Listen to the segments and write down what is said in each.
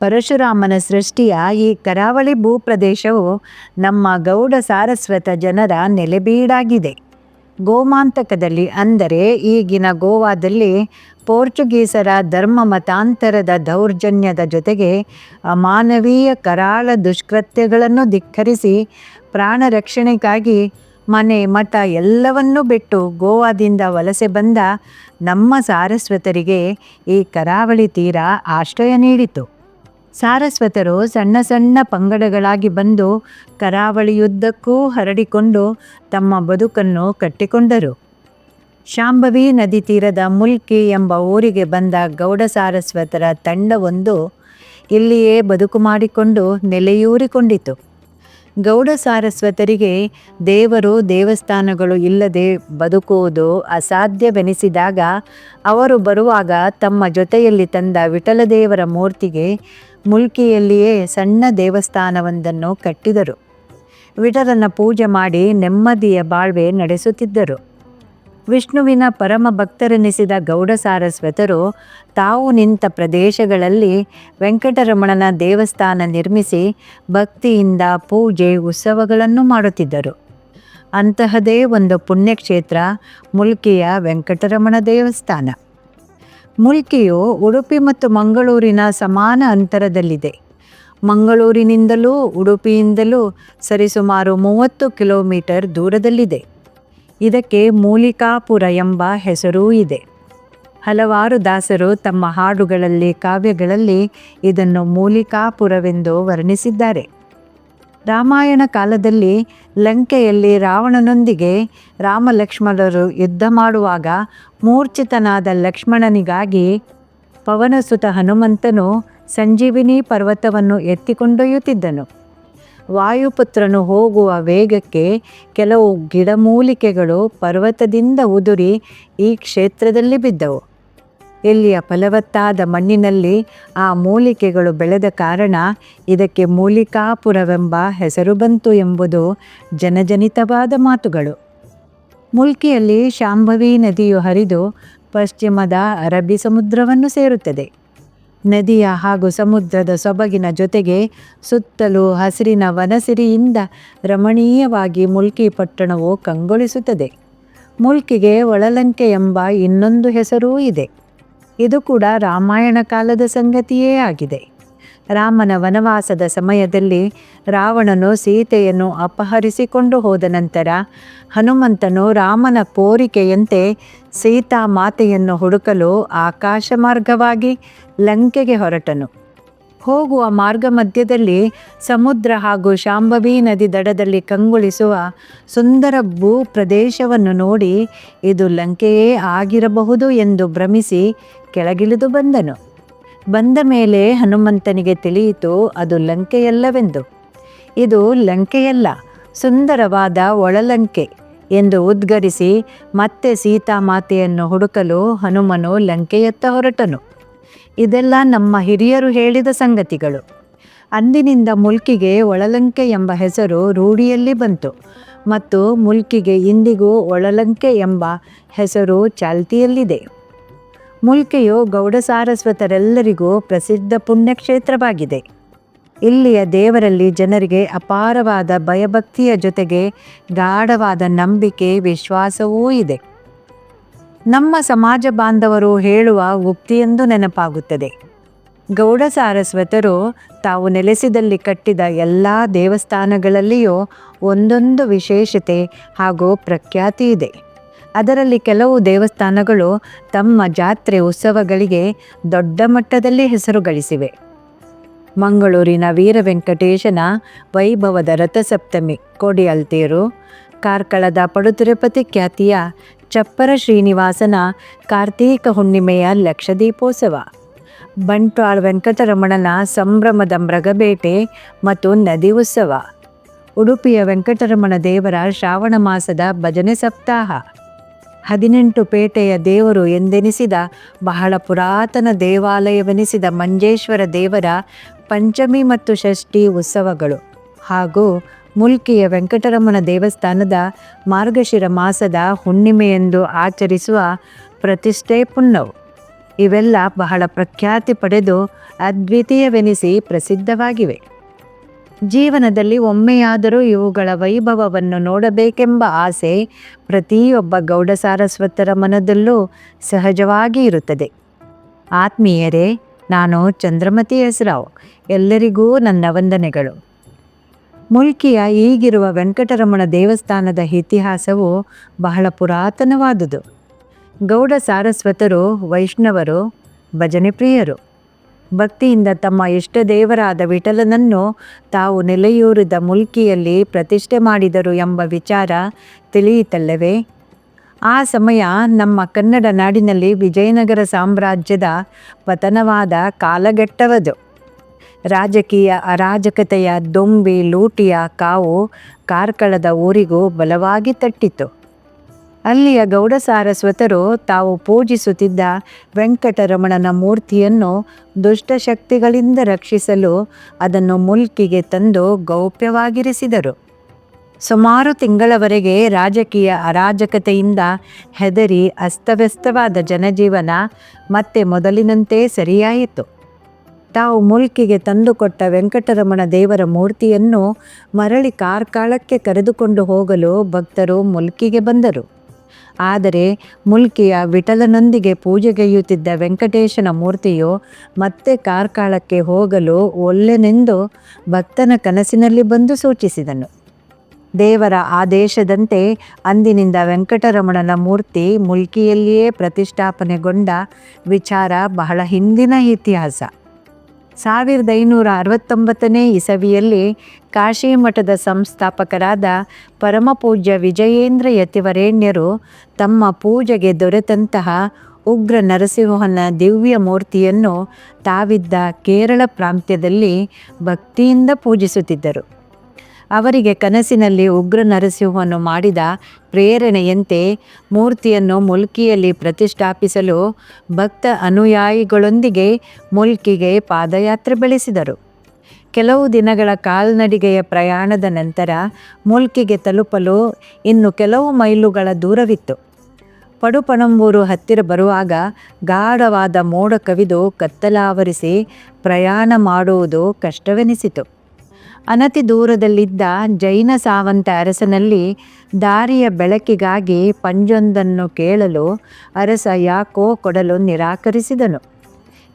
ಪರಶುರಾಮನ ಸೃಷ್ಟಿಯ ಈ ಕರಾವಳಿ ಭೂಪ್ರದೇಶವು ನಮ್ಮ ಗೌಡ ಸಾರಸ್ವತ ಜನರ ನೆಲೆಬೀಡಾಗಿದೆ. ಗೋಮಾಂತಕದಲ್ಲಿ ಅಂದರೆ ಈಗಿನ ಗೋವಾದಲ್ಲಿ ಪೋರ್ಚುಗೀಸರ ಧರ್ಮ ಮತಾಂತರದ ದೌರ್ಜನ್ಯದ ಜೊತೆಗೆ ಅಮಾನವೀಯ ಕರಾಳ ದುಷ್ಕೃತ್ಯಗಳನ್ನು ಧಿಕ್ಕರಿಸಿ ಪ್ರಾಣ ರಕ್ಷಣೆಗಾಗಿ ಮನೆ, ಮಠ ಎಲ್ಲವನ್ನೂ ಬಿಟ್ಟು ಗೋವಾದಿಂದ ವಲಸೆ ಬಂದ ನಮ್ಮ ಸಾರಸ್ವತರಿಗೆ ಈ ಕರಾವಳಿ ತೀರ ಆಶ್ರಯ ನೀಡಿತು. ಸಾರಸ್ವತರು ಸಣ್ಣ ಸಣ್ಣ ಪಂಗಡಗಳಾಗಿ ಬಂದು ಕರಾವಳಿಯುದ್ದಕ್ಕೂ ಹರಡಿಕೊಂಡು ತಮ್ಮ ಬದುಕನ್ನು ಕಟ್ಟಿಕೊಂಡರು. ಶಾಂಭವಿ ನದಿ ತೀರದ ಮುಲ್ಕಿ ಎಂಬ ಊರಿಗೆ ಬಂದ ಗೌಡ ಸಾರಸ್ವತರ ತಂಡವೊಂದು ಇಲ್ಲಿಯೇ ಬದುಕು ಮಾಡಿಕೊಂಡು ನೆಲೆಯೂರಿಕೊಂಡಿತು. ಗೌಡ ಸಾರಸ್ವತರಿಗೆ ದೇವರು ದೇವಸ್ಥಾನಗಳು ಇಲ್ಲದೆ ಬದುಕುವುದು ಅಸಾಧ್ಯವೆನಿಸಿದಾಗ ಅವರು ಬರುವಾಗ ತಮ್ಮ ಜೊತೆಯಲ್ಲಿ ತಂದ ವಿಠಲದೇವರ ಮೂರ್ತಿಗೆ ಮುಲ್ಕಿಯಲ್ಲಿಯೇ ಸಣ್ಣ ದೇವಸ್ಥಾನವೊಂದನ್ನು ಕಟ್ಟಿದರು. ವಿಠಲನ ಪೂಜೆ ಮಾಡಿ ನೆಮ್ಮದಿಯ ಬಾಳ್ವೆ ನಡೆಸುತ್ತಿದ್ದರು. ವಿಷ್ಣುವಿನ ಪರಮ ಭಕ್ತರೆನಿಸಿದ ಗೌಡ ಸಾರಸ್ವತರು ತಾವು ನಿಂತ ಪ್ರದೇಶಗಳಲ್ಲಿ ವೆಂಕಟರಮಣನ ದೇವಸ್ಥಾನ ನಿರ್ಮಿಸಿ ಭಕ್ತಿಯಿಂದ ಪೂಜೆ ಉತ್ಸವಗಳನ್ನು ಮಾಡುತ್ತಿದ್ದರು. ಅಂತಹದೇ ಒಂದು ಪುಣ್ಯಕ್ಷೇತ್ರ ಮುಲ್ಕಿಯ ವೆಂಕಟರಮಣ ದೇವಸ್ಥಾನ. ಮುಲ್ಕಿಯು ಉಡುಪಿ ಮತ್ತು ಮಂಗಳೂರಿನ ಸಮಾನ ಅಂತರದಲ್ಲಿದೆ. ಮಂಗಳೂರಿನಿಂದಲೂ ಉಡುಪಿಯಿಂದಲೂ ಸರಿಸುಮಾರು ಮೂವತ್ತು ಕಿಲೋಮೀಟರ್ ದೂರದಲ್ಲಿದೆ. ಇದಕ್ಕೆ ಮೂಲಿಕಾಪುರ ಎಂಬ ಹೆಸರೂ ಇದೆ. ಹಲವಾರು ದಾಸರು ತಮ್ಮ ಹಾಡುಗಳಲ್ಲಿ ಕಾವ್ಯಗಳಲ್ಲಿ ಇದನ್ನು ಮೂಲಿಕಾಪುರವೆಂದು ವರ್ಣಿಸಿದ್ದಾರೆ. ರಾಮಾಯಣ ಕಾಲದಲ್ಲಿ ಲಂಕೆಯಲ್ಲಿ ರಾವಣನೊಂದಿಗೆ ರಾಮ ಲಕ್ಷ್ಮಣರು ಯುದ್ಧ ಮಾಡುವಾಗ ಮೂರ್ಛಿತನಾದ ಲಕ್ಷ್ಮಣನಿಗಾಗಿ ಪವನಸುತ ಹನುಮಂತನು ಸಂಜೀವಿನಿ ಪರ್ವತವನ್ನು ಎತ್ತಿಕೊಂಡೊಯ್ಯುತ್ತಿದ್ದನು. ವಾಯುಪುತ್ರನು ಹೋಗುವ ವೇಗಕ್ಕೆ ಕೆಲವು ಗಿಡಮೂಲಿಕೆಗಳು ಪರ್ವತದಿಂದ ಉದುರಿ ಈ ಕ್ಷೇತ್ರದಲ್ಲಿ ಬಿದ್ದವು. ಇಲ್ಲಿಯ ಫಲವತ್ತಾದ ಮಣ್ಣಿನಲ್ಲಿ ಆ ಮೂಲಿಕೆಗಳು ಬೆಳೆದ ಕಾರಣ ಇದಕ್ಕೆ ಮೂಲಿಕಾಪುರವೆಂಬ ಹೆಸರು ಬಂತು ಎಂಬುದು ಜನಜನಿತವಾದ ಮಾತುಗಳು. ಮುಲ್ಕಿಯಲ್ಲಿ ಶಾಂಭವಿ ನದಿಯು ಹರಿದು ಪಶ್ಚಿಮದ ಅರಬ್ಬಿ ಸಮುದ್ರವನ್ನು ಸೇರುತ್ತದೆ. ನದಿಯ ಹಾಗೂ ಸಮುದ್ರದ ಸೊಬಗಿನ ಜೊತೆಗೆ ಸುತ್ತಲೂ ಹಸಿರಿನ ವನಸಿರಿಯಿಂದ ರಮಣೀಯವಾಗಿ ಮುಲ್ಕಿ ಪಟ್ಟಣವು ಕಂಗೊಳಿಸುತ್ತದೆ. ಮುಲ್ಕಿಗೆ ಒಳಲಂಕೆ ಎಂಬ ಇನ್ನೊಂದು ಹೆಸರೂ ಇದೆ. ಇದು ಕೂಡ ರಾಮಾಯಣ ಕಾಲದ ಸಂಗತಿಯೇ ಆಗಿದೆ. ರಾಮನ ವನವಾಸದ ಸಮಯದಲ್ಲಿ ರಾವಣನು ಸೀತೆಯನ್ನು ಅಪಹರಿಸಿಕೊಂಡು ಹೋದ ನಂತರ ಹನುಮಂತನು ರಾಮನ ಕೋರಿಕೆಯಂತೆ ಸೀತಾ ಮಾತೆಯನ್ನು ಹುಡುಕಲು ಆಕಾಶ ಮಾರ್ಗವಾಗಿ ಲಂಕೆಗೆ ಹೊರಟನು. ಹೋಗುವ ಮಾರ್ಗ ಮಧ್ಯದಲ್ಲಿ ಸಮುದ್ರ ಹಾಗೂ ಶಾಂಭವಿ ನದಿ ದಡದಲ್ಲಿ ಕಂಗೊಳಿಸುವ ಸುಂದರ ಭೂ ಪ್ರದೇಶವನ್ನು ನೋಡಿ ಇದು ಲಂಕೆಯೇ ಆಗಿರಬಹುದು ಎಂದು ಭ್ರಮಿಸಿ ಕೆಳಗಿಳಿದು ಬಂದನು. ಬಂದ ಮೇಲೆ ಹನುಮಂತನಿಗೆ ತಿಳಿಯಿತು, ಅದು ಲಂಕೆಯಲ್ಲವೆಂದು. ಇದು ಲಂಕೆಯಲ್ಲ, ಸುಂದರವಾದ ಒಳಲಂಕೆ ಎಂದು ಉದ್ಗರಿಸಿ ಮತ್ತೆ ಸೀತಾಮಾತೆಯನ್ನು ಹುಡುಕಲು ಹನುಮನು ಲಂಕೆಯತ್ತ ಹೊರಟನು. ಇದೆಲ್ಲ ನಮ್ಮ ಹಿರಿಯರು ಹೇಳಿದ ಸಂಗತಿಗಳು. ಅಂದಿನಿಂದ ಮುಲ್ಕಿಗೆ ಒಳಲಂಕೆ ಎಂಬ ಹೆಸರು ರೂಢಿಯಲ್ಲಿ ಬಂತು. ಮತ್ತು ಮುಲ್ಕಿಗೆ ಇಂದಿಗೂ ಒಳಲಂಕೆ ಎಂಬ ಹೆಸರು ಚಾಲ್ತಿಯಲ್ಲಿದೆ. ಮುಲ್ಕೆಯು ಗೌಡ ಸಾರಸ್ವತರೆಲ್ಲರಿಗೂ ಪ್ರಸಿದ್ಧ ಪುಣ್ಯಕ್ಷೇತ್ರವಾಗಿದೆ. ಇಲ್ಲಿಯ ದೇವರಲ್ಲಿ ಜನರಿಗೆ ಅಪಾರವಾದ ಭಯಭಕ್ತಿಯ ಜೊತೆಗೆ ಗಾಢವಾದ ನಂಬಿಕೆ, ವಿಶ್ವಾಸವೂ ಇದೆ. ನಮ್ಮ ಸಮಾಜ ಬಾಂಧವರು ಹೇಳುವ ಉಕ್ತಿಯೆಂದು ನೆನಪಾಗುತ್ತದೆ. ಗೌಡ ಸಾರಸ್ವತರು ತಾವು ನೆಲೆಸಿದಲ್ಲಿ ಕಟ್ಟಿದ ಎಲ್ಲ ದೇವಸ್ಥಾನಗಳಲ್ಲಿಯೂ ಒಂದೊಂದು ವಿಶೇಷತೆ ಹಾಗೂ ಪ್ರಖ್ಯಾತಿ ಇದೆ. ಅದರಲ್ಲಿ ಕೆಲವು ದೇವಸ್ಥಾನಗಳು ತಮ್ಮ ಜಾತ್ರೆ ಉತ್ಸವಗಳಿಗೆ ದೊಡ್ಡ ಮಟ್ಟದಲ್ಲಿ ಹೆಸರು ಗಳಿಸಿವೆ. ಮಂಗಳೂರಿನ ವೀರ ವೆಂಕಟೇಶನ ವೈಭವದ ರಥಸಪ್ತಮಿ, ಕೋಡಿಯಲ್ತೇರು, ಕಾರ್ಕಳದ ಪಡುತಿರುಪತಿ ಖ್ಯಾತಿಯ ಚಪ್ಪರ ಶ್ರೀನಿವಾಸನ ಕಾರ್ತೀಕ ಹುಣ್ಣಿಮೆಯ ಲಕ್ಷದೀಪೋತ್ಸವ ಬಂಟ್ವಾಳ ವೆಂಕಟರಮಣನ ಸಂಭ್ರಮದ ಮೃಗಬೇಟೆ ಮತ್ತು ನದಿ ಉತ್ಸವ. ಉಡುಪಿಯ ವೆಂಕಟರಮಣ ದೇವರ ಶ್ರಾವಣ ಮಾಸದ ಭಜನೆ ಸಪ್ತಾಹ. ಹದಿನೆಂಟು ಪೇಟೆಯ ದೇವರು ಎಂದೆನಿಸಿದ ಬಹಳ ಪುರಾತನ ದೇವಾಲಯವೆನಿಸಿದ ಮಂಜೇಶ್ವರ ದೇವರ ಪಂಚಮಿ ಮತ್ತು ಷಷ್ಠಿ ಉತ್ಸವಗಳು ಹಾಗೂ ಮುಲ್ಕಿಯ ವೆಂಕಟರಮಣ ದೇವಸ್ಥಾನದ ಮಾರ್ಗಶಿರ ಮಾಸದ ಹುಣ್ಣಿಮೆಯೆಂದು ಆಚರಿಸುವ ಪ್ರತಿಷ್ಠೆ ಪುಣ್ಣವು. ಇವೆಲ್ಲ ಬಹಳ ಪ್ರಖ್ಯಾತಿ ಪಡೆದು ಅದ್ವಿತೀಯವೆನಿಸಿ ಪ್ರಸಿದ್ಧವಾಗಿವೆ. ಜೀವನದಲ್ಲಿ ಒಮ್ಮೆಯಾದರೂ ಇವುಗಳ ವೈಭವವನ್ನು ನೋಡಬೇಕೆಂಬ ಆಸೆ ಪ್ರತಿಯೊಬ್ಬ ಗೌಡ ಸಾರಸ್ವತರ ಮನದಲ್ಲೂ ಸಹಜವಾಗಿ ಇರುತ್ತದೆ. ಆತ್ಮೀಯರೇ, ನಾನು ಚಂದ್ರಮತಿ ಹೆಸರಾವ್. ಎಲ್ಲರಿಗೂ ನನ್ನ ವಂದನೆಗಳು. ಮುಲ್ಕಿಯ ಈಗಿರುವ ವೆಂಕಟರಮಣ ದೇವಸ್ಥಾನದ ಇತಿಹಾಸವು ಬಹಳ ಪುರಾತನವಾದುದು. ಗೌಡ ಸಾರಸ್ವತರು, ವೈಷ್ಣವರು, ಭಜನೆ ಪ್ರಿಯರು. ಭಕ್ತಿಯಿಂದ ತಮ್ಮ ಇಷ್ಟ ದೇವರಾದ ವಿಠಲನನ್ನು ತಾವು ನೆಲೆಯೂರಿದ ಮುಲ್ಕಿಯಲ್ಲಿ ಪ್ರತಿಷ್ಠೆ ಮಾಡಿದರು ಎಂಬ ವಿಚಾರ ತಿಳಿಯಿತಲ್ಲವೇ? ಆ ಸಮಯ ನಮ್ಮ ಕನ್ನಡ ನಾಡಿನಲ್ಲಿ ವಿಜಯನಗರ ಸಾಮ್ರಾಜ್ಯದ ಪತನವಾದ ಕಾಲಘಟ್ಟವದು. ರಾಜಕೀಯ ಅರಾಜಕತೆಯ ದೊಂಬಿ ಲೂಟಿಯ ಕಾವು ಕಾರ್ಕಳದ ಊರಿಗೂ ಬಲವಾಗಿ ತಟ್ಟಿತು ಅಲ್ಲಿಯ ಗೌಡ ಸಾರಸ್ವತರು ತಾವು ಪೂಜಿಸುತ್ತಿದ್ದ ವೆಂಕಟರಮಣನ ಮೂರ್ತಿಯನ್ನು ದುಷ್ಟಶಕ್ತಿಗಳಿಂದ ರಕ್ಷಿಸಲು ಅದನ್ನು ಮುಲ್ಕಿಗೆ ತಂದು ಗೌಪ್ಯವಾಗಿರಿಸಿದರು. ಸುಮಾರು ತಿಂಗಳವರೆಗೆ ರಾಜಕೀಯ ಅರಾಜಕತೆಯಿಂದ ಹೆದರಿ ಅಸ್ತವ್ಯಸ್ತವಾದ ಜನಜೀವನ ಮತ್ತೆ ಮೊದಲಿನಂತೆ ಸರಿಯಾಯಿತು. ತಾವು ಮುಲ್ಕಿಗೆ ತಂದುಕೊಟ್ಟ ವೆಂಕಟರಮಣ ದೇವರ ಮೂರ್ತಿಯನ್ನು ಮರಳಿ ಕಾರ್ಕಾಳಕ್ಕೆ ಕರೆದುಕೊಂಡು ಹೋಗಲು ಭಕ್ತರು ಮುಲ್ಕಿಗೆ ಬಂದರು. ಆದರೆ ಮುಲ್ಕಿಯ ವಿಠಲನೊಂದಿಗೆ ಪೂಜೆಗೈಯುತ್ತಿದ್ದ ವೆಂಕಟೇಶನ ಮೂರ್ತಿಯು ಮತ್ತೆ ಕಾರ್ಕಾಳಕ್ಕೆ ಹೋಗಲು ಒಲ್ಲೆನೆಂದು ಭಕ್ತನ ಕನಸಿನಲ್ಲಿ ಬಂದು ಸೂಚಿಸಿದನು. ದೇವರ ಆದೇಶದಂತೆ ಅಂದಿನಿಂದ ವೆಂಕಟರಮಣನ ಮೂರ್ತಿ ಮುಲ್ಕಿಯಲ್ಲಿಯೇ ಪ್ರತಿಷ್ಠಾಪನೆಗೊಂಡ ವಿಚಾರ ಬಹಳ ಹಿಂದಿನ ಇತಿಹಾಸ. ಸಾವಿರದ ಐನೂರ ಅರವತ್ತೊಂಬತ್ತನೇ ಇಸವಿಯಲ್ಲಿ ಕಾಶಿ ಮಠದ ಸಂಸ್ಥಾಪಕರಾದ ಪರಮಪೂಜ್ಯ ವಿಜಯೇಂದ್ರ ಯತಿವರೇಣ್ಯರು ತಮ್ಮ ಪೂಜೆಗೆ ದೊರೆತಂತಹ ಉಗ್ರ ನರಸಿಂಹನ ದಿವ್ಯ ಮೂರ್ತಿಯನ್ನು ತಾವಿದ್ದ ಕೇರಳ ಪ್ರಾಂತ್ಯದಲ್ಲಿ ಭಕ್ತಿಯಿಂದ ಪೂಜಿಸುತ್ತಿದ್ದರು. ಅವರಿಗೆ ಕನಸಿನಲ್ಲಿ ಉಗ್ರ ನರಸಿಂಹವನ್ನು ಮಾಡಿದ ಪ್ರೇರಣೆಯಂತೆ ಮೂರ್ತಿಯನ್ನು ಮುಲ್ಕಿಯಲ್ಲಿ ಪ್ರತಿಷ್ಠಾಪಿಸಲು ಭಕ್ತ ಅನುಯಾಯಿಗಳೊಂದಿಗೆ ಮುಲ್ಕಿಗೆ ಪಾದಯಾತ್ರೆ ಬೆಳೆಸಿದರು. ಕೆಲವು ದಿನಗಳ ಕಾಲ್ನಡಿಗೆಯ ಪ್ರಯಾಣದ ನಂತರ ಮುಲ್ಕಿಗೆ ತಲುಪಲು ಇನ್ನು ಕೆಲವು ಮೈಲುಗಳ ದೂರವಿತ್ತು. ಪಡುಪಣಂಬೂರು ಹತ್ತಿರ ಬರುವಾಗ ಗಾಢವಾದ ಮೋಡ ಕವಿದು ಕತ್ತಲಾವರಿಸಿ ಪ್ರಯಾಣ ಮಾಡುವುದು ಕಷ್ಟವೆನಿಸಿತು. ಅನತಿ ದೂರದಲ್ಲಿದ್ದ ಜೈನ ಸಾವಂತ ಅರಸನಲ್ಲಿ ದಾರಿಯ ಬೆಳಕಿಗಾಗಿ ಪಂಜೊಂದನ್ನು ಕೇಳಲು ಅರಸ ಯಾಕೋ ಕೊಡಲು ನಿರಾಕರಿಸಿದನು.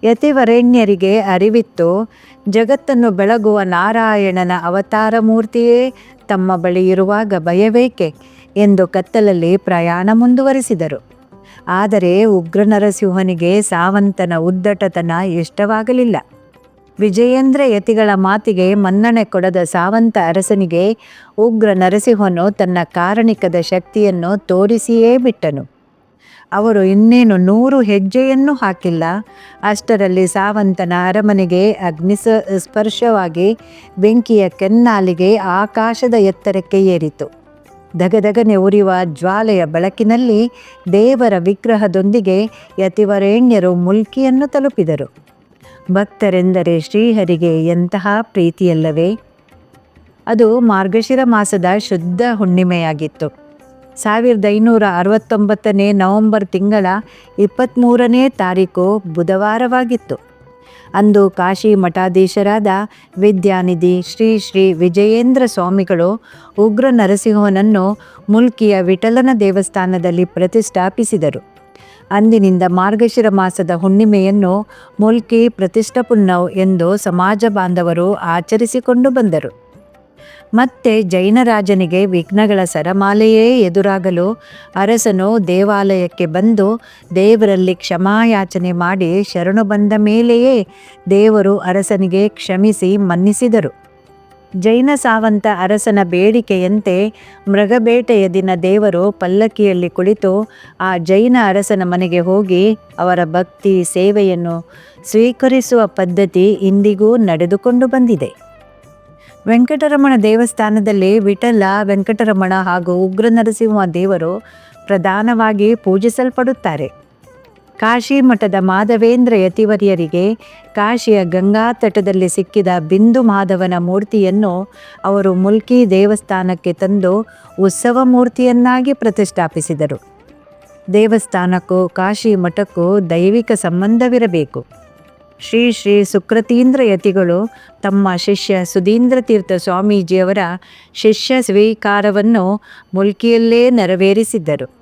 ಯತಿವರೆಣ್ಯರಿಗೆ ಅರಿವಿತ್ತು, ಜಗತ್ತನ್ನು ಬೆಳಗುವ ನಾರಾಯಣನ ಅವತಾರ ಮೂರ್ತಿಯೇ ತಮ್ಮ ಬಳಿ ಇರುವಾಗ ಭಯವೇಕೆ ಎಂದು ಕತ್ತಲಲ್ಲಿ ಪ್ರಯಾಣ ಮುಂದುವರಿಸಿದರು. ಆದರೆ ಉಗ್ರನರಸಿಂಹನಿಗೆ ಸಾವಂತನ ಉದ್ದಟತನ ಇಷ್ಟವಾಗಲಿಲ್ಲ. ವಿಜಯೇಂದ್ರ ಯತಿಗಳ ಮಾತಿಗೆ ಮನ್ನಣೆ ಕೊಡದ ಸಾವಂತ ಅರಸನಿಗೆ ಉಗ್ರ ನರಸಿಂಹನು ತನ್ನ ಕಾರಣಿಕದ ಶಕ್ತಿಯನ್ನು ತೋರಿಸಿಯೇ ಬಿಟ್ಟನು. ಅವರು ಇನ್ನೇನು ನೂರು ಹೆಜ್ಜೆಯನ್ನು ಹಾಕಿಲ್ಲ. ಅಷ್ಟರಲ್ಲಿ ಸಾವಂತನ ಅರಮನೆಗೆ ಅಗ್ನಿಸ ಸ್ಪರ್ಶವಾಗಿ ಬೆಂಕಿಯ ಕೆನ್ನಾಲಿಗೆ ಆಕಾಶದ ಎತ್ತರಕ್ಕೆ ಏರಿತು. ದಗದಗನೆ ಉರಿಯುವ ಜ್ವಾಲೆಯ ಬೆಳಕಿನಲ್ಲಿ ದೇವರ ವಿಗ್ರಹದೊಂದಿಗೆ ಯತಿವರೇಣ್ಯರು ಮುಲ್ಕಿಯನ್ನು ತಲುಪಿದರು. ಭಕ್ತರೆಂದರೆ ಶ್ರೀಹರಿಗೆ ಎಂತಹ ಪ್ರೀತಿಯಲ್ಲವೇ? ಅದು ಮಾರ್ಗಶಿರ ಮಾಸದ ಶುದ್ಧ ಹುಣ್ಣಿಮೆಯಾಗಿತ್ತು. ಸಾವಿರದ ಐನೂರ ಅರವತ್ತೊಂಬತ್ತನೇ ನವೆಂಬರ್ ತಿಂಗಳ ಇಪ್ಪತ್ತ್ಮೂರನೇ ತಾರೀಕು ಬುಧವಾರವಾಗಿತ್ತು. ಅಂದು ಕಾಶಿ ಮಠಾಧೀಶರಾದ ವಿದ್ಯಾನಿಧಿ ಶ್ರೀ ಶ್ರೀ ವಿಜಯೇಂದ್ರ ಸ್ವಾಮಿಗಳು ಉಗ್ರ ನರಸಿಂಹನನ್ನು ಮುಲ್ಕಿಯ ವಿಠಲನ ದೇವಸ್ಥಾನದಲ್ಲಿ ಪ್ರತಿಷ್ಠಾಪಿಸಿದರು. ಅಂದಿನಿಂದ ಮಾರ್ಗಶಿರ ಮಾಸದ ಹುಣ್ಣಿಮೆಯನ್ನು ಮುಲ್ಕಿ ಪ್ರತಿಷ್ಠಪುನ್ನವ್ ಎಂದು ಸಮಾಜ ಬಾಂಧವರು ಆಚರಿಸಿಕೊಂಡು ಬಂದರು. ಮತ್ತೆ ಜೈನರಾಜನಿಗೆ ವಿಘ್ನಗಳ ಸರಮಾಲೆಯೇ ಎದುರಾಗಲು ಅರಸನು ದೇವಾಲಯಕ್ಕೆ ಬಂದು ದೇವರಲ್ಲಿ ಕ್ಷಮಾಯಾಚನೆ ಮಾಡಿ ಶರಣು ಬಂದ ಮೇಲೆಯೇ ದೇವರು ಅರಸನಿಗೆ ಕ್ಷಮಿಸಿ ಮನ್ನಿಸಿದರು. ಜೈನ ಸಾವಂತ ಅರಸನ ಬೇಡಿಕೆಯಂತೆ ಮೃಗಬೇಟೆಯ ದಿನ ದೇವರು ಪಲ್ಲಕ್ಕಿಯಲ್ಲಿ ಕುಳಿತು ಆ ಜೈನ ಅರಸನ ಮನೆಗೆ ಹೋಗಿ ಅವರ ಭಕ್ತಿ ಸೇವೆಯನ್ನು ಸ್ವೀಕರಿಸುವ ಪದ್ಧತಿ ಇಂದಿಗೂ ನಡೆದುಕೊಂಡು ಬಂದಿದೆ. ವೆಂಕಟರಮಣ ದೇವಸ್ಥಾನದಲ್ಲಿ ವಿಠಲ ವೆಂಕಟರಮಣ ಹಾಗೂ ಉಗ್ರ ನರಸಿಂಹ ದೇವರು ಪ್ರಧಾನವಾಗಿ ಪೂಜಿಸಲ್ಪಡುತ್ತಾರೆ. ಕಾಶಿ ಮಠದ ಮಾಧವೇಂದ್ರ ಯತಿವರ್ಯರಿಗೆ ಕಾಶಿಯ ಗಂಗಾ ತಟದಲ್ಲಿ ಸಿಕ್ಕಿದ ಬಿಂದು ಮಾಧವನ ಮೂರ್ತಿಯನ್ನು ಅವರು ಮುಲ್ಕಿ ದೇವಸ್ಥಾನಕ್ಕೆ ತಂದು ಉತ್ಸವ ಮೂರ್ತಿಯನ್ನಾಗಿ ಪ್ರತಿಷ್ಠಾಪಿಸಿದರು. ದೇವಸ್ಥಾನಕ್ಕೂ ಕಾಶಿ ಮಠಕ್ಕೂ ದೈವಿಕ ಸಂಬಂಧವಿರಬೇಕು. ಶ್ರೀ ಶ್ರೀ ಸುಕ್ರತೀಂದ್ರ ಯತಿಗಳು ತಮ್ಮ ಶಿಷ್ಯ ಸುಧೀಂದ್ರ ತೀರ್ಥ ಸ್ವಾಮೀಜಿಯವರ ಶಿಷ್ಯ ಸ್ವೀಕಾರವನ್ನು ಮುಲ್ಕಿಯಲ್ಲೇ ನೆರವೇರಿಸಿದ್ದರು.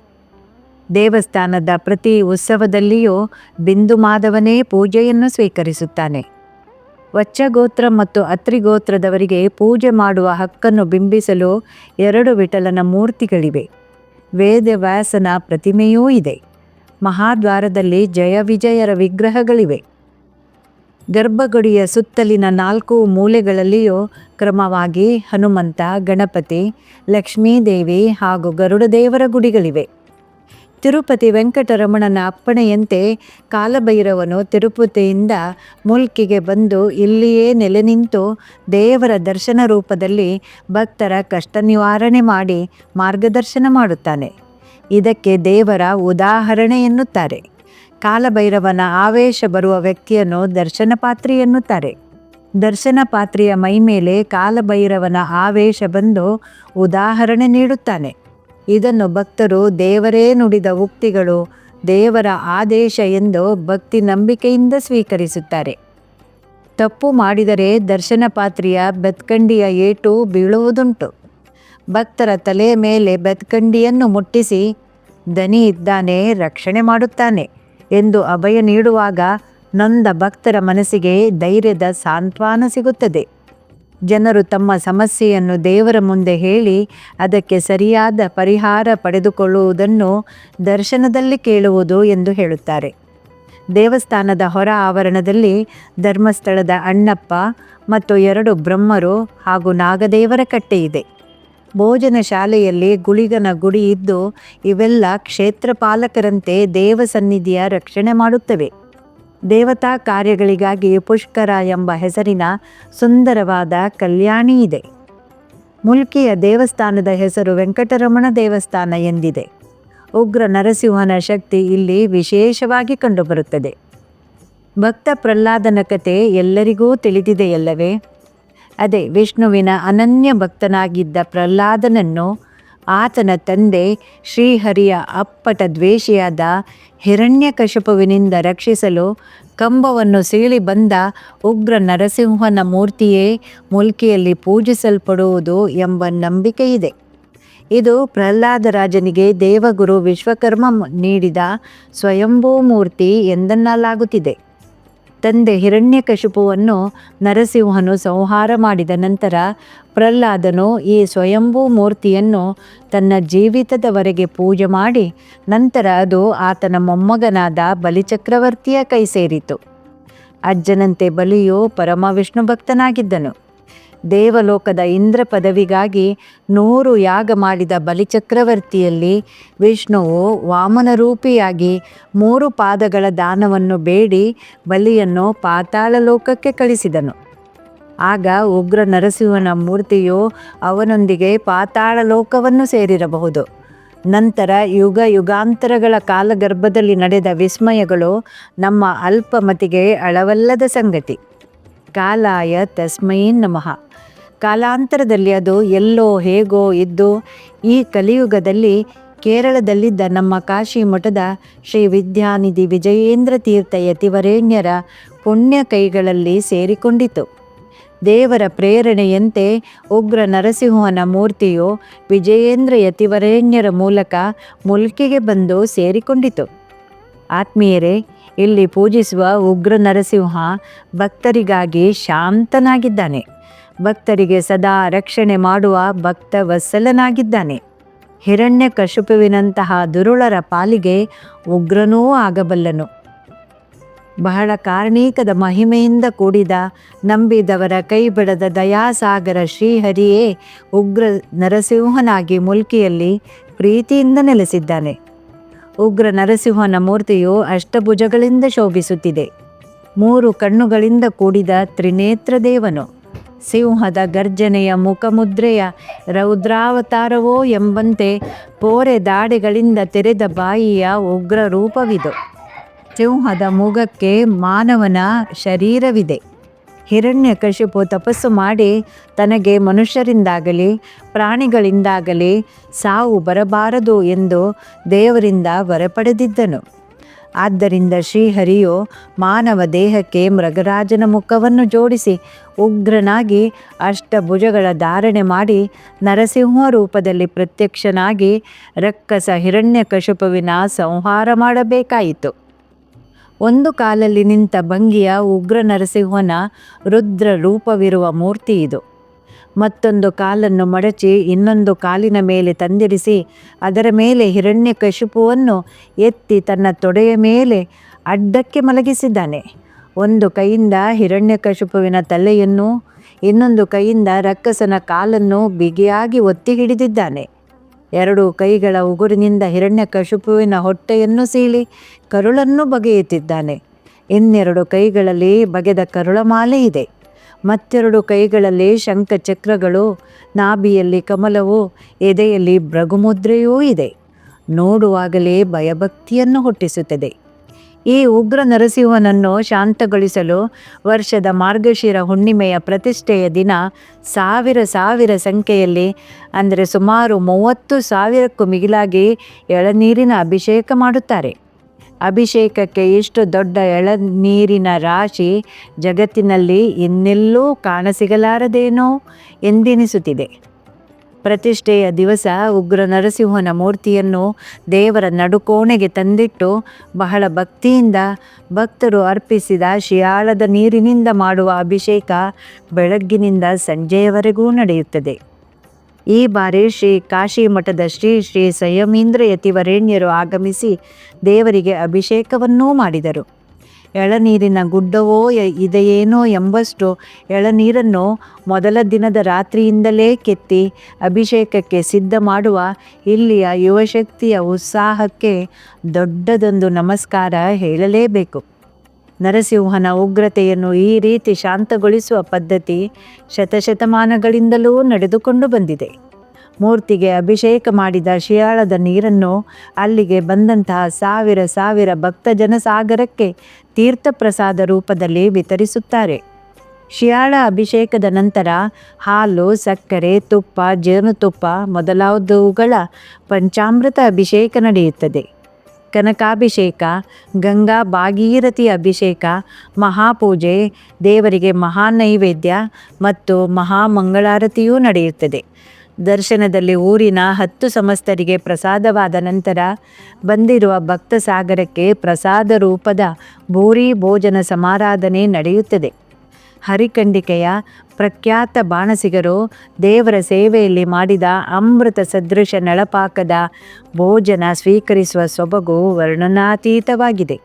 ದೇವಸ್ಥಾನದ ಪ್ರತಿ ಉತ್ಸವದಲ್ಲಿಯೂ ಬಿಂದು ಮಾಧವನೇ ಪೂಜೆಯನ್ನು ಸ್ವೀಕರಿಸುತ್ತಾನೆ. ವಚ್ಚಗೋತ್ರ ಮತ್ತು ಅತ್ರಿಗೋತ್ರದವರಿಗೆ ಪೂಜೆ ಮಾಡುವ ಹಕ್ಕನ್ನು ಬಿಂಬಿಸಲು ಎರಡು ವಿಠಲನ ಮೂರ್ತಿಗಳಿವೆ. ವೇದವ್ಯಾಸನ ಪ್ರತಿಮೆಯೂ ಇದೆ. ಮಹಾದ್ವಾರದಲ್ಲಿ ಜಯ ವಿಜಯರ ವಿಗ್ರಹಗಳಿವೆ. ಗರ್ಭಗುಡಿಯ ಸುತ್ತಲಿನ ನಾಲ್ಕು ಮೂಲೆಗಳಲ್ಲಿಯೂ ಕ್ರಮವಾಗಿ ಹನುಮಂತ, ಗಣಪತಿ, ಲಕ್ಷ್ಮೀದೇವಿ ಹಾಗೂ ಗರುಡದೇವರ ಗುಡಿಗಳಿವೆ. ತಿರುಪತಿ ವೆಂಕಟರಮಣನ ಅಪ್ಪಣೆಯಂತೆ ಕಾಲಭೈರವನು ತಿರುಪತಿಯಿಂದ ಮುಲ್ಕಿಗೆ ಬಂದು ಇಲ್ಲಿಯೇ ನೆಲೆ ನಿಂತು ದೇವರ ದರ್ಶನ ರೂಪದಲ್ಲಿ ಭಕ್ತರ ಕಷ್ಟ ನಿವಾರಣೆ ಮಾಡಿ ಮಾರ್ಗದರ್ಶನ ಮಾಡುತ್ತಾನೆ. ಇದಕ್ಕೆ ದೇವರ ಉದಾಹರಣೆ ಎನ್ನುತ್ತಾರೆ. ಕಾಲಭೈರವನ ಆವೇಶ ಬರುವ ವ್ಯಕ್ತಿಯನ್ನು ದರ್ಶನ ಪಾತ್ರಿ ಎನ್ನುತ್ತಾರೆ. ದರ್ಶನ ಪಾತ್ರಿಯ ಮೈಮೇಲೆ ಕಾಲಭೈರವನ ಆವೇಶ ಬಂದು ಉದಾಹರಣೆ ನೀಡುತ್ತಾನೆ. ಇದನ್ನು ಭಕ್ತರು ದೇವರೇ ನುಡಿದ ಉಕ್ತಿಗಳು, ದೇವರ ಆದೇಶ ಎಂದು ಭಕ್ತಿ ನಂಬಿಕೆಯಿಂದ ಸ್ವೀಕರಿಸುತ್ತಾರೆ. ತಪ್ಪು ಮಾಡಿದರೆ ದರ್ಶನ ಪಾತ್ರೆಯ ಬೆತ್ಕಂಡಿಯ ಏಟು ಬೀಳುವುದುಂಟು. ಭಕ್ತರ ತಲೆ ಮೇಲೆ ಬೆತ್ಕಂಡಿಯನ್ನು ಮುಟ್ಟಿಸಿ ದನಿ ಇದ್ದಾನೆ, ರಕ್ಷಣೆ ಮಾಡುತ್ತಾನೆ ಎಂದು ಅಭಯ ನೀಡುವಾಗ ನೊಂದ ಭಕ್ತರ ಮನಸ್ಸಿಗೆ ಧೈರ್ಯದ ಸಾಂತ್ವನ ಸಿಗುತ್ತದೆ. ಜನರು ತಮ್ಮ ಸಮಸ್ಯೆಯನ್ನು ದೇವರ ಮುಂದೆ ಹೇಳಿ ಅದಕ್ಕೆ ಸರಿಯಾದ ಪರಿಹಾರ ಪಡೆದುಕೊಳ್ಳುವುದನ್ನು ದರ್ಶನದಲ್ಲಿ ಕೇಳುವುದು ಎಂದು ಹೇಳುತ್ತಾರೆ. ದೇವಸ್ಥಾನದ ಹೊರ ಆವರಣದಲ್ಲಿ ಧರ್ಮಸ್ಥಳದ ಅಣ್ಣಪ್ಪ ಮತ್ತು ಎರಡು ಬ್ರಹ್ಮರು ಹಾಗೂ ನಾಗದೇವರ ಕಟ್ಟೆ ಇದೆ. ಭೋಜನ ಶಾಲೆಯಲ್ಲಿ ಗುಳಿಗನ ಗುಡಿ ಇದ್ದು ಇವೆಲ್ಲ ಕ್ಷೇತ್ರಪಾಲಕರಂತೆ ದೇವ ಸನ್ನಿಧಿಯ ರಕ್ಷಣೆ ಮಾಡುತ್ತವೆ. ದೇವತಾ ಕಾರ್ಯಗಳಿಗಾಗಿ ಪುಷ್ಕರ ಎಂಬ ಹೆಸರಿನ ಸುಂದರವಾದ ಕಲ್ಯಾಣಿ ಇದೆ. ಮುಲ್ಕಿಯ ದೇವಸ್ಥಾನದ ಹೆಸರು ವೆಂಕಟರಮಣ ದೇವಸ್ಥಾನ ಎಂದಿದೆ. ಉಗ್ರ ನರಸಿಂಹನ ಶಕ್ತಿ ಇಲ್ಲಿ ವಿಶೇಷವಾಗಿ ಕಂಡುಬರುತ್ತದೆ. ಭಕ್ತ ಪ್ರಹ್ಲಾದನ ಕತೆ ಎಲ್ಲರಿಗೂ ತಿಳಿದಿದೆಯಲ್ಲವೇ? ಅದೇ ವಿಷ್ಣುವಿನ ಅನನ್ಯ ಭಕ್ತನಾಗಿದ್ದ ಪ್ರಹ್ಲಾದನನ್ನು ಆತನ ತಂದೆ ಶ್ರೀಹರಿಯ ಅಪ್ಪಟ ದ್ವೇಷಿಯಾದ ಹಿರಣ್ಯಕಶಪುವಿನಿಂದ ರಕ್ಷಿಸಲು ಕಂಬವನ್ನು ಸೀಳಿ ಬಂದ ಉಗ್ರ ನರಸಿಂಹನ ಮೂರ್ತಿಯೇ ಮುಲ್ಕಿಯಲ್ಲಿ ಪೂಜಿಸಲ್ಪಡುವುದು ಎಂಬ ನಂಬಿಕೆ ಇದೆ ಇದು ಪ್ರಹ್ಲಾದರಾಜನಿಗೆ ದೇವಗುರು ವಿಶ್ವಕರ್ಮ ನೀಡಿದ ಸ್ವಯಂಭೂ ಮೂರ್ತಿ ಎಂದನ್ನಲಾಗುತ್ತಿದೆ. ತಂದೆ ಹಿರಣ್ಯಕಶಿಪುವನ್ನು ನರಸಿಂಹನು ಸಂಹಾರ ಮಾಡಿದ ನಂತರ ಪ್ರಹ್ಲಾದನು ಈ ಸ್ವಯಂಭೂ ಮೂರ್ತಿಯನ್ನು ತನ್ನ ಜೀವಿತದವರೆಗೆ ಪೂಜೆ ಮಾಡಿ ನಂತರ ಅದು ಆತನ ಮೊಮ್ಮಗನಾದ ಬಲಿಚಕ್ರವರ್ತಿಯ ಕೈ ಸೇರಿತು ಅಜ್ಜನಂತೆ ಬಲಿಯು ಪರಮ ವಿಷ್ಣು ಭಕ್ತನಾಗಿದ್ದನು. ದೇವಲೋಕದ ಇಂದ್ರ ಪದವಿಗಾಗಿ ನೂರು ಯಾಗ ಮಾಡಿದ ಬಲಿಚಕ್ರವರ್ತಿಯಲ್ಲಿ ವಿಷ್ಣುವು ವಾಮನರೂಪಿಯಾಗಿ ಮೂರು ಪಾದಗಳ ದಾನವನ್ನು ಬೇಡಿ ಬಲಿಯನ್ನು ಪಾತಾಳ ಲೋಕಕ್ಕೆ ಕಳಿಸಿದನು. ಆಗ ಉಗ್ರ ನರಸಿಂಹನ ಮೂರ್ತಿಯು ಅವನೊಂದಿಗೆ ಪಾತಾಳ ಲೋಕವನ್ನು ಸೇರಿರಬಹುದು. ನಂತರ ಯುಗ ಯುಗಾಂತರಗಳ ಕಾಲಗರ್ಭದಲ್ಲಿ ನಡೆದ ವಿಸ್ಮಯಗಳು ನಮ್ಮ ಅಲ್ಪಮತಿಗೆ ಅಳವಲ್ಲದ ಸಂಗತಿ. ಕಾಲಾಯ ತಸ್ಮೈ ನಮಃ. ಕಾಲಾಂತರದಲ್ಲಿ ಅದು ಎಲ್ಲೋ ಹೇಗೋ ಇದ್ದು ಈ ಕಲಿಯುಗದಲ್ಲಿ ಕೇರಳದಲ್ಲಿದ್ದ ನಮ್ಮ ಕಾಶಿ ಮಠದ ಶ್ರೀ ವಿದ್ಯಾನಿಧಿ ವಿಜಯೇಂದ್ರ ತೀರ್ಥ ಯತಿವರೇಣ್ಯರ ಪುಣ್ಯ ಕೈಗಳಲ್ಲಿ ಸೇರಿಕೊಂಡಿತು. ದೇವರ ಪ್ರೇರಣೆಯಂತೆ ಉಗ್ರ ನರಸಿಂಹನ ಮೂರ್ತಿಯು ವಿಜಯೇಂದ್ರ ಯತಿವರೇಣ್ಯರ ಮೂಲಕ ಮುಲ್ಕಿಗೆ ಬಂದು ಸೇರಿಕೊಂಡಿತು. ಆತ್ಮೀಯರೇ, ಇಲ್ಲಿ ಪೂಜಿಸುವ ಉಗ್ರ ನರಸಿಂಹ ಭಕ್ತರಿಗಾಗಿ ಶಾಂತನಾಗಿದ್ದಾನೆ. ಭಕ್ತರಿಗೆ ಸದಾ ರಕ್ಷಣೆ ಮಾಡುವ ಭಕ್ತ ವತ್ಸಲನಾಗಿದ್ದಾನೆ ಹಿರಣ್ಯ ಕಶುಪುವಿನಂತಹ ದುರುಳರ ಪಾಲಿಗೆ ಉಗ್ರನೂ ಆಗಬಲ್ಲನು. ಬಹಳ ಕಾರಣೀಕದ ಮಹಿಮೆಯಿಂದ ಕೂಡಿದ ನಂಬಿದವರ ಕೈ ಬಿಡದ ದಯಾಸಾಗರ ಶ್ರೀಹರಿಯೇ ಉಗ್ರ ನರಸಿಂಹನಾಗಿ ಮುಲ್ಕಿಯಲ್ಲಿ ಪ್ರೀತಿಯಿಂದ ನೆಲೆಸಿದ್ದಾನೆ. ಉಗ್ರ ನರಸಿಂಹನ ಮೂರ್ತಿಯು ಅಷ್ಟಭುಜಗಳಿಂದ ಶೋಭಿಸುತ್ತಿದೆ. ಮೂರು ಕಣ್ಣುಗಳಿಂದ ಕೂಡಿದ ತ್ರಿನೇತ್ರ ದೇವನು. ಸಿಂಹದ ಗರ್ಜನೆಯ ಮುಖಮುದ್ರೆಯ ರೌದ್ರಾವತಾರವೋ ಎಂಬಂತೆ ಪೋರೆ ದಾಡೆಗಳಿಂದ ತೆರೆದ ಬಾಯಿಯ ಉಗ್ರ ರೂಪವಿದು ಸಿಂಹದ ಮೂಗಕ್ಕೆ ಮಾನವನ ಶರೀರವಿದೆ. ಹಿರಣ್ಯಕಶಿಪು ತಪಸ್ಸು ಮಾಡಿ ತನಗೆ ಮನುಷ್ಯರಿಂದಾಗಲಿ, ಪ್ರಾಣಿಗಳಿಂದಾಗಲಿ ಸಾವು ಬರಬಾರದು ಎಂದು ದೇವರಿಂದ ವರ ಪಡೆದಿದ್ದನು ಆದ್ದರಿಂದ ಶ್ರೀಹರಿಯು ಮಾನವ ದೇಹಕ್ಕೆ ಮೃಗರಾಜನ ಮುಖವನ್ನು ಜೋಡಿಸಿ ಉಗ್ರನಾಗಿ ಅಷ್ಟಭುಜಗಳ ಧಾರಣೆ ಮಾಡಿ ನರಸಿಂಹ ರೂಪದಲ್ಲಿ ಪ್ರತ್ಯಕ್ಷನಾಗಿ ರಕ್ಕಸ ಹಿರಣ್ಯಕಶುಪುವಿನ ಸಂಹಾರ ಮಾಡಬೇಕಾಯಿತು. ಒಂದು ಕಾಲಲ್ಲಿ ನಿಂತ ಭಂಗಿಯ ಉಗ್ರ ನರಸಿಂಹನ ರುದ್ರ ರೂಪವಿರುವ ಮೂರ್ತಿ ಇದು. ಮತ್ತೊಂದು ಕಾಲನ್ನು ಮಡಚಿ ಇನ್ನೊಂದು ಕಾಲಿನ ಮೇಲೆ ತಂದಿರಿಸಿ ಅದರ ಮೇಲೆ ಹಿರಣ್ಯ ಕಶುಪುವನ್ನು ಎತ್ತಿ ತನ್ನ ತೊಡೆಯ ಮೇಲೆ ಅಡ್ಡಕ್ಕೆ ಮಲಗಿಸಿದ್ದಾನೆ. ಒಂದು ಕೈಯಿಂದ ಹಿರಣ್ಯಕಶಿಪುವಿನ ತಲೆಯನ್ನು, ಇನ್ನೊಂದು ಕೈಯಿಂದ ರಕ್ಕಸನ ಕಾಲನ್ನು ಬಿಗಿಯಾಗಿ ಒತ್ತಿ ಹಿಡಿದಿದ್ದಾನೆ ಎರಡು ಕೈಗಳ ಉಗುರಿನಿಂದ ಹಿರಣ್ಯಕಶಿಪುವಿನ ಹೊಟ್ಟೆಯನ್ನು ಸೀಳಿ ಕರುಳನ್ನು ಬಗೆಯುತ್ತಿದ್ದಾನೆ. ಇನ್ನೆರಡು ಕೈಗಳಲ್ಲಿ ಬಗೆದ ಕರುಳ ಮಾಲೆ ಇದೆ. ಮತ್ತೆರಡು ಕೈಗಳಲ್ಲಿ ಶಂಖಚಕ್ರಗಳು, ನಾಭಿಯಲ್ಲಿ ಕಮಲವು, ಎದೆಯಲ್ಲಿ ಭೃಗುಮುದ್ರೆಯೂ ಇದೆ. ನೋಡುವಾಗಲೇ ಭಯಭಕ್ತಿಯನ್ನು ಹುಟ್ಟಿಸುತ್ತದೆ. ಈ ಉಗ್ರ ನರಸಿಂಹನನ್ನು ಶಾಂತಗೊಳಿಸಲು ವರ್ಷದ ಮಾರ್ಗಶಿರ ಹುಣ್ಣಿಮೆಯ ಪ್ರತಿಷ್ಠೆಯ ದಿನ ಸಾವಿರ ಸಾವಿರ ಸಂಖ್ಯೆಯಲ್ಲಿ, ಅಂದರೆ ಸುಮಾರು ಮೂವತ್ತು ಸಾವಿರಕ್ಕೂ ಮಿಗಿಲಾಗಿ ಎಳನೀರಿನ ಅಭಿಷೇಕ ಮಾಡುತ್ತಾರೆ. ಅಭಿಷೇಕಕ್ಕೆ ಇಷ್ಟು ದೊಡ್ಡ ಎಳನೀರಿನ ರಾಶಿ ಜಗತ್ತಿನಲ್ಲಿ ಇನ್ನೆಲ್ಲೂ ಕಾಣಸಿಗಲಾರದೇನೋ ಎಂದೆನಿಸುತ್ತಿದೆ. ಪ್ರತಿಷ್ಠೆಯ ದಿವಸ ಉಗ್ರ ನರಸಿಂಹನ ಮೂರ್ತಿಯನ್ನು ದೇವರ ನಡುಕೋಣೆಗೆ ತಂದಿಟ್ಟು ಬಹಳ ಭಕ್ತಿಯಿಂದ ಭಕ್ತರು ಅರ್ಪಿಸಿದ ಶಿಯಾಳದ ನೀರಿನಿಂದ ಮಾಡುವ ಅಭಿಷೇಕ ಬೆಳಗ್ಗಿನಿಂದ ಸಂಜೆಯವರೆಗೂ ನಡೆಯುತ್ತದೆ. ಈ ಬಾರಿ ಶ್ರೀ ಕಾಶಿ ಮಠದ ಶ್ರೀ ಶ್ರೀ ಸಂಯಮೀಂದ್ರ ಯತಿವರೇಣ್ಯರು ಆಗಮಿಸಿ ದೇವರಿಗೆ ಅಭಿಷೇಕವನ್ನೂ ಮಾಡಿದರು. ಎಳನೀರಿನ ಗುಡ್ಡವೋ ಇದೆಯೇನೋ ಎಂಬಷ್ಟು ಎಳನೀರನ್ನು ಮೊದಲ ದಿನದ ರಾತ್ರಿಯಿಂದಲೇ ಕೆತ್ತಿ ಅಭಿಷೇಕಕ್ಕೆ ಸಿದ್ಧ ಮಾಡುವ ಇಲ್ಲಿಯ ಯುವಶಕ್ತಿಯ ಉತ್ಸಾಹಕ್ಕೆ ದೊಡ್ಡದೊಂದು ನಮಸ್ಕಾರ ಹೇಳಲೇಬೇಕು. ನರಸಿಂಹನ ಉಗ್ರತೆಯನ್ನು ಈ ರೀತಿ ಶಾಂತಗೊಳಿಸುವ ಪದ್ಧತಿ ಶತಶತಮಾನಗಳಿಂದಲೂ ನಡೆದುಕೊಂಡು ಬಂದಿದೆ. ಮೂರ್ತಿಗೆ ಅಭಿಷೇಕ ಮಾಡಿದ ಶಿಯಾಳದ ನೀರನ್ನು ಅಲ್ಲಿಗೆ ಬಂದಂತಹ ಸಾವಿರ ಸಾವಿರ ಭಕ್ತ ಜನಸಾಗರಕ್ಕೆ ತೀರ್ಥಪ್ರಸಾದ ರೂಪದಲ್ಲಿ ವಿತರಿಸುತ್ತಾರೆ. ಶಿಯಾಳ ಅಭಿಷೇಕದ ನಂತರ ಹಾಲು, ಸಕ್ಕರೆ, ತುಪ್ಪ, ಜೇನುತುಪ್ಪ ಮೊದಲಾದವುಗಳ ಪಂಚಾಮೃತ ಅಭಿಷೇಕ ನಡೆಯುತ್ತದೆ. ಕನಕಾಭಿಷೇಕ, ಗಂಗಾ ಭಾಗೀರಥಿ ಅಭಿಷೇಕ, ಮಹಾಪೂಜೆ, ದೇವರಿಗೆ ಮಹಾ ನೈವೇದ್ಯ ಮತ್ತು ಮಹಾಮಂಗಳಾರತಿಯೂ ನಡೆಯುತ್ತದೆ. ದರ್ಶನದಲ್ಲಿ ಊರಿನ ಹತ್ತು ಸಮಸ್ತರಿಗೆ ಪ್ರಸಾದವಾದ ನಂತರ ಬಂದಿರುವ ಭಕ್ತ ಸಾಗರಕ್ಕೆ ಪ್ರಸಾದ ರೂಪದ ಭೂರಿ ಭೋಜನ ಸಮಾರಾಧನೆ ನಡೆಯುತ್ತದೆ. ಹರಿಕಂಡಿಕೆಯ ಪ್ರಖ್ಯಾತ ಬಾಣಸಿಗರು ದೇವರ ಸೇವೆಯಲ್ಲಿ ಮಾಡಿದ ಅಮೃತ ಸದೃಶ ನಳಪಾಕದ ಭೋಜನ ಸ್ವೀಕರಿಸುವ ಸೊಬಗು ವರ್ಣನಾತೀತವಾಗಿದೆ.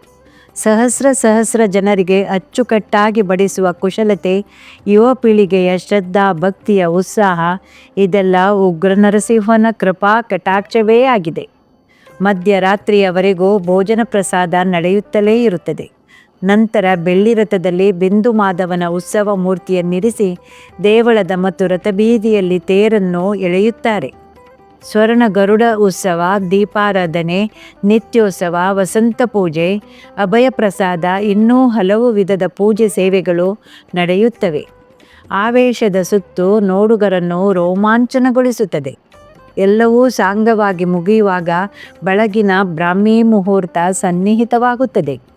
ಸಹಸ್ರ ಸಹಸ್ರ ಜನರಿಗೆ ಅಚ್ಚುಕಟ್ಟಾಗಿ ಬಡಿಸುವ ಕುಶಲತೆ, ಯುವ ಪೀಳಿಗೆಯ ಶ್ರದ್ಧಾ, ಭಕ್ತಿಯ ಉತ್ಸಾಹ, ಇದೆಲ್ಲ ಉಗ್ರ ನರಸಿಂಹನ ಕೃಪಾ ಕಟಾಕ್ಷವೇ ಆಗಿದೆ. ಮಧ್ಯರಾತ್ರಿಯವರೆಗೂ ಭೋಜನ ಪ್ರಸಾದ ನಡೆಯುತ್ತಲೇ ಇರುತ್ತದೆ. ನಂತರ ಬೆಳ್ಳಿ ರಥದಲ್ಲಿ ಬಿಂದು ಮಾಧವನ ಉತ್ಸವ ಮೂರ್ತಿಯನ್ನಿರಿಸಿ ದೇವಳದ ಮತ್ತು ರಥಬೀದಿಯಲ್ಲಿ ತೇರನ್ನು ಎಳೆಯುತ್ತಾರೆ. ಸ್ವರ್ಣ ಗರುಡ ಉತ್ಸವ, ದೀಪಾರಾಧನೆ, ನಿತ್ಯೋತ್ಸವ, ವಸಂತ ಪೂಜೆ ಅಭಯ ಪ್ರಸಾದ ಇನ್ನೂ ಹಲವು ವಿಧದ ಪೂಜೆ ಸೇವೆಗಳು ನಡೆಯುತ್ತವೆ. ಆವೇಶದ ಸುತ್ತು ನೋಡುಗರನ್ನು ರೋಮಾಂಚನಗೊಳಿಸುತ್ತದೆ. ಎಲ್ಲವೂ ಸಾಂಗವಾಗಿ ಮುಗಿಯುವಾಗ ಬೆಳಗಿನ ಬ್ರಾಹ್ಮಿ ಮುಹೂರ್ತ ಸನ್ನಿಹಿತವಾಗುತ್ತದೆ.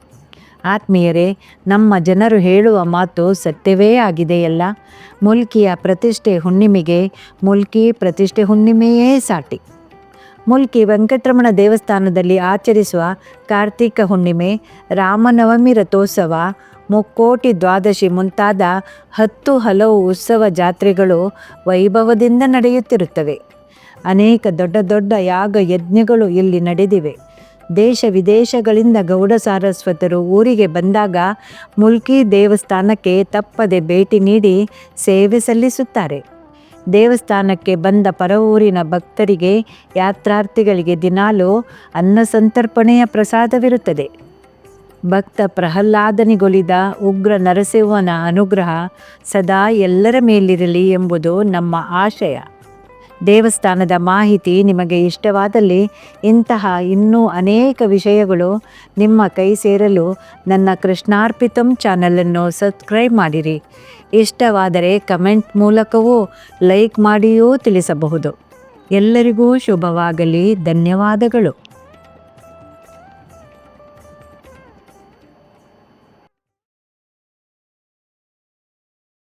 ಆತ್ಮೀಯರೇ, ನಮ್ಮ ಜನರು ಹೇಳುವ ಮಾತು ಸತ್ಯವೇ ಆಗಿದೆಯಲ್ಲ ಮುಲ್ಕಿಯ ಪ್ರತಿಷ್ಠೆ ಹುಣ್ಣಿಮೆಗೆ, ಮುಲ್ಕಿ ಪ್ರತಿಷ್ಠೆ ಹುಣ್ಣಿಮೆಯೇ ಸಾಟಿ. ಮುಲ್ಕಿ ವೆಂಕಟರಮಣ ದೇವಸ್ಥಾನದಲ್ಲಿ ಆಚರಿಸುವ ಕಾರ್ತಿಕ ಹುಣ್ಣಿಮೆ, ರಾಮನವಮಿ ರಥೋತ್ಸವ, ಮುಕ್ಕೋಟಿ ದ್ವಾದಶಿ ಮುಂತಾದ ಹತ್ತು ಹಲವು ಉತ್ಸವ ಜಾತ್ರೆಗಳು ವೈಭವದಿಂದ ನಡೆಯುತ್ತಿರುತ್ತವೆ. ಅನೇಕ ದೊಡ್ಡ ದೊಡ್ಡ ಯಾಗ ಯಜ್ಞಗಳು ಇಲ್ಲಿ ನಡೆದಿವೆ. ದೇಶ ವಿದೇಶಗಳಿಂದ ಗೌಡ ಸಾರಸ್ವತರು ಊರಿಗೆ ಬಂದಾಗ ಮುಲ್ಕಿ ದೇವಸ್ಥಾನಕ್ಕೆ ತಪ್ಪದೆ ಭೇಟಿ ನೀಡಿ ಸೇವೆ ಸಲ್ಲಿಸುತ್ತಾರೆ. ದೇವಸ್ಥಾನಕ್ಕೆ ಬಂದ ಪರವೂರಿನ ಭಕ್ತರಿಗೆ ಯಾತ್ರಾರ್ಥಿಗಳಿಗೆ ದಿನಾಲೂ ಅನ್ನ ಸಂತರ್ಪಣೆಯ ಪ್ರಸಾದವಿರುತ್ತದೆ. ಭಕ್ತ ಪ್ರಹ್ಲಾದನಿಗೊಲಿದ ಉಗ್ರ ನರಸಿಂಹನ ಅನುಗ್ರಹ ಸದಾ ಎಲ್ಲರ ಮೇಲಿರಲಿ ಎಂಬುದು ನಮ್ಮ ಆಶಯ. ದೇವಸ್ಥಾನದ ಮಾಹಿತಿ ನಿಮಗೆ ಇಷ್ಟವಾದಲ್ಲಿ ಇಂತಹ ಇನ್ನೂ ಅನೇಕ ವಿಷಯಗಳು ನಿಮ್ಮ ಕೈ ಸೇರಲು ನನ್ನ ಕೃಷ್ಣಾರ್ಪಿತಂ ಚಾನಲನ್ನು ಸಬ್ಸ್ಕ್ರೈಬ್ ಮಾಡಿರಿ. ಇಷ್ಟವಾದರೆ ಕಮೆಂಟ್ ಮೂಲಕವೂ ಲೈಕ್ ಮಾಡಿಯೂ ತಿಳಿಸಬಹುದು. ಎಲ್ಲರಿಗೂ ಶುಭವಾಗಲಿ. ಧನ್ಯವಾದಗಳು.